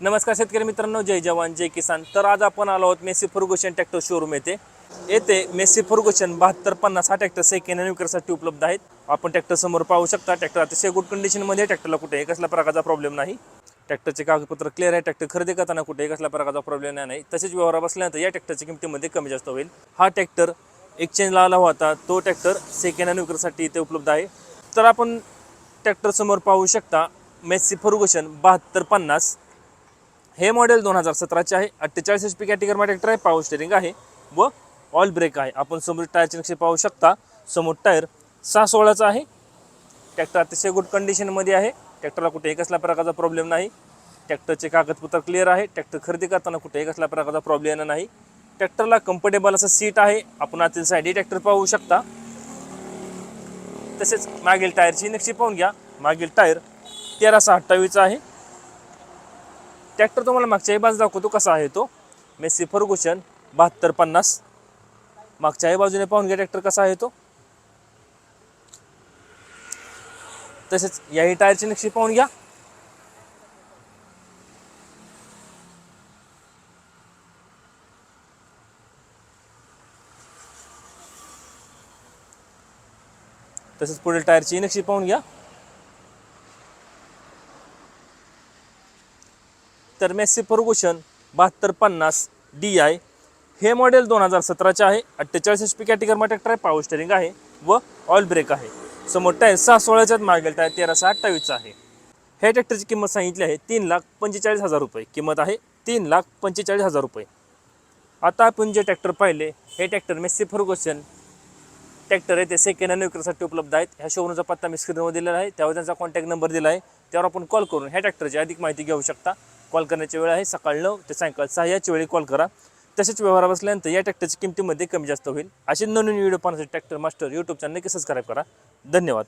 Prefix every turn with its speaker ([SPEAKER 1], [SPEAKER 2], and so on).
[SPEAKER 1] नमस्कार शेतकरी मित्रांनो जय जवान जय किसान. तर आज आपण आलो आहोत मेसी फर्गुशन ट्रॅक्टर शोरूम येथे. येथे मेसी फर्गुशन बहात्तर पन्नास हा ट्रॅक्टर सेकंड हँड विक्रीसाठी उपलब्ध आहेत. आपण ट्रॅक्टर समोर पाहू शकता ट्रॅक्टर अतिशय गुड कंडिशनमध्ये ट्रॅक्टरला कुठेही कसल्या प्रकारचा प्रॉब्लेम नाही. ट्रॅक्टरचे कागदपत्र क्लिअर आहे. ट्रॅक्टर खरेदी करताना कुठेही कसल्या प्रकारचा प्रॉब्लेम नाही. तसेच व्यवहार बसल्यानंतर या ट्रॅक्टरच्या किमतीमध्ये कमी जास्त होईल. हा ट्रॅक्टर एक्सचेंजला आला होता. तो ट्रॅक्टर सेकंड हँड विक्रीसाठी इथे उपलब्ध आहे. तर आपण ट्रॅक्टर समोर पाहू शकता मेसी फर्गुशन बहात्तर पन्नास. हे मॉडेल दोन हजार सतराचे आहे. अठ्ठेचाळीस एच पी कॅटेगरी ट्रॅक्टर आहे पावर स्टेरिंग आहे व ऑल ब्रेक आहे. आपण समोर टायरचे नक्षे पाहू शकता. समोर टायर सहा सोळाचा आहे. ट्रॅक्टर अतिशय गुड कंडिशनमध्ये आहे. ट्रॅक्टरला कुठेही कसल्या प्रकारचा प्रॉब्लेम नाही. ट्रॅक्टरचे कागदपत्र क्लिअर आहे. ट्रॅक्टर खरेदी करताना कुठेही कसल्या प्रकारचा प्रॉब्लेम येणार नाही ट्रॅक्टरला कम्फर्टेबल असं सीट आहे. आपण आतील साईडही ट्रॅक्टर पाहू शकता. तसेच मागील टायरची नक्षी पाहून घ्या. मागील टायर तेराशे अठ्ठावीसचा आहे. ट्रॅक्टर तुम्हाला मागच्याही बाजू दाखवतो कसा आहे तो. मेसी फर्गुशन बहात्तर पन्नास. मागच्याही बाजूने पाहून घ्या ट्रॅक्टर कसा आहे तो. तसेच याही टायरची नक्षी पाहून घ्या. तसेच पुढील टायरची नक्षी पाहून घ्या. तर मेस्सी फर्गुशन बहात्तर पन्नास डी आय हे मॉडेल दोन हजार सतराचे आहे. अठ्ठेचाळीस एच पी कॅटेगरमा ट्रॅक्टर आहे पावर स्टेरिंग आहे व ऑइल ब्रेक आहे. समोर टायर सहा सोळाच्यात मागेल टायर तेराशे अठ्ठावीसचा आहे. हे ट्रॅक्टरची किंमत सांगितली आहे तीन लाख पंचेचाळीस हजार रुपये. किंमत आहे तीन लाख पंचेचाळीस हजार रुपये. आता आपण जे ट्रॅक्टर पाहिले हे ट्रॅक्टर मेस्सी फर्गुसन ट्रॅक्टर आहे. ते सेकंड हँड विक्रीसाठी उपलब्ध आहेत. ह्या शोरूमचा पत्ता मी स्क्रीनवर दिलेला आहे. त्यावर त्यांचा कॉन्टॅक्ट नंबर दिला आहे. त्यावर आपण कॉल करून ह्या ट्रॅक्टरची अधिक माहिती घेऊ शकता. कॉल करण्याची वेळ आहे. सकाळ नऊ ते सायंकाळ सहा याच्या वेळी कॉल करा. तसेच व्यवहार बसल्यानंतर या ट्रॅक्टरच्या किमतीमध्ये कमी जास्त होईल. असे नवीन व्हिडिओ पाहण्यासाठी ट्रॅक्टर मास्टर यूट्यूब चॅनल नक्की सबस्क्राईब करा. धन्यवाद.